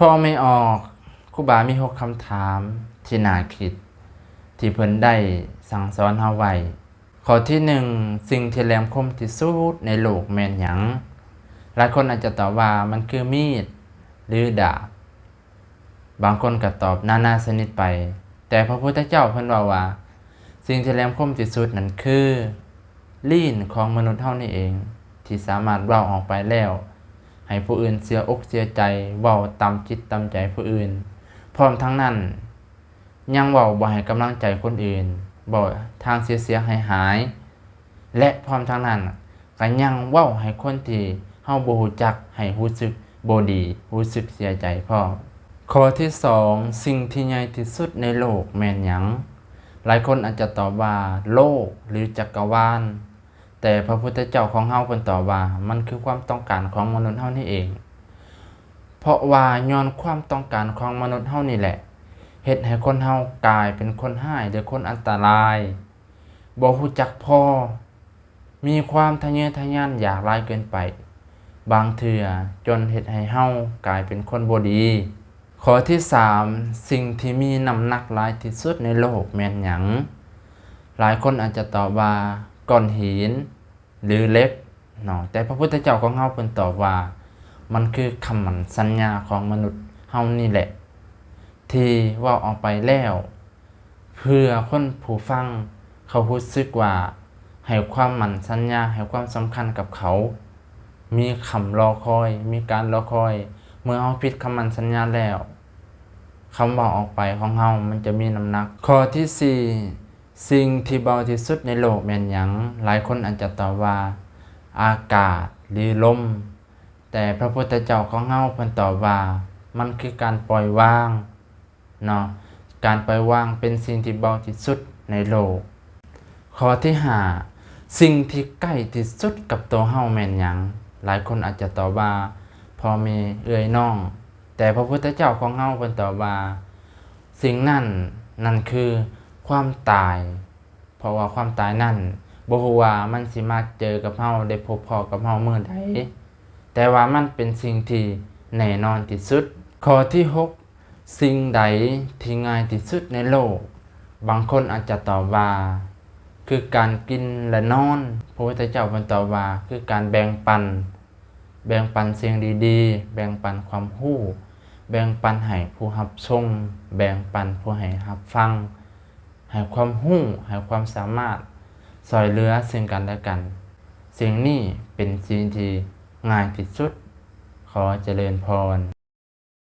พอไม่ออกครูบามีหกคำถามที่น่าคิด ที่เพิ่นได้สั่งสอนเฮาไว้ข้อที่หนึ่งสิ่งที่แหลมคมที่สุดในโลกแม่นหยังหลายคนอาจจะตอบว่ามันคือมีดหรือดาบบางคนก็ตอบนานาชนิดไป แต่พระพุทธเจ้าเพิ่นว่าว่า สิ่งที่แหลมคมที่สุดนั่นคือลิ้นของมนุษย์เท่านี้เอง ที่สามารถเว้าออกไปแล้ว ให้ผู้อื่นเสียอกเสียใจเว้าตามจิตตามใจผู้อื่น พร้อมทั้งนั้น ยังเว้าบ่ให้กำลังใจคนอื่นบ่ทางเสียเสียหายหาย และพร้อมทั้งนั้นก็ยังเว้าให้คนที่เฮาบ่ฮู้จักให้รู้สึกบ่ดีรู้สึกเสียใจพร้อมข้อที่สองสิ่งที่ใหญ่ที่สุดในโลกแม่นหยังหลายคนอาจจะตอบว่าโลกหรือจักรวาล แต่พระพุทธเจ้าของเฮาเพิ่นต่อว่า มันคือความต้องการของมนุษย์เฮานี่เอง เพราะว่าย้อนความต้องการของมนุษย์เฮานี่แหละเฮ็ดให้คนเฮากลายเป็นคนห้ายหรือคนอันตรายบ่ฮู้จักพอมีความทะเยอทะยานอยากลายเกินไป บางเทื่อจนเฮ็ดให้เฮากลายเป็นคนบ่ดีข้อที่ 3 สิ่งที่มีน้ำหนักหลายที่สุดในโลกแม่นหยังหลายคนอาจจะตอบว่า ก้อนหิน หรือเล็กเนาะแต่พระพุทธเจ้าของเฮาเพิ่นตอบว่า มันคือคำมั่นสัญญาของมนุษย์เฮานี่แหละ ที่ว่าออกไปแล้ว เพื่อคนผู้ฟังเขารู้สึกว่าให้ความมั่นสัญญาให้ความสำคัญกับเขา มีคำรอคอย มีการรอคอย เมื่อเฮาผิดคำมั่นสัญญาแล้วคำบอกออกไปของเฮามันจะมีน้ำหนัก ข้อที่สี่ สิ่งที่เบาที่สุดในโลกแม่นหยังหลายคนอาจจะตอบว่า อากาศหรือลม แต่พระพุทธเจ้าของเฮาเพิ่นตอบว่า มันคือการปล่อยวางเนาะการปล่อยวางเป็นสิ่งที่เบาที่สุดในโลก ข้อที่ห้าสิ่งที่ใกล้ที่สุดกับตัวเฮาแม่นหยังหลายคนอาจจะตอบว่าพ่อแม่เอื้อยน้อง แต่พระพุทธเจ้าของเฮาเพิ่นตอบว่า สิ่งนั้นนั่นคือ ความตาย เพราะว่าความตายนั่นบ่ฮู้ว่ามันสิมาเจอกับเฮาได้พบพอกับเฮาเมื่อใดแต่ว่ามันเป็นสิ่งที่แน่นอนที่สุด ข้อที่หกสิ่งใดที่ง่ายที่สุดในโลก บางคนอาจจะตอบว่า คือการกินและนอนพระพุทธเจ้าเพิ่นตอบว่าคือการแบ่งปัน แบ่งปันสิ่งดีๆ แบ่งปันความรู้แบ่งปันให้ผู้รับชมแบ่งปันผู้ให้รับฟัง ให้ความรู้ให้ความสามารถสอยเหลือซึ่งกันและกัน สิ่งนี้เป็นสิ่งที่ง่ายที่สุด ขอเจริญพร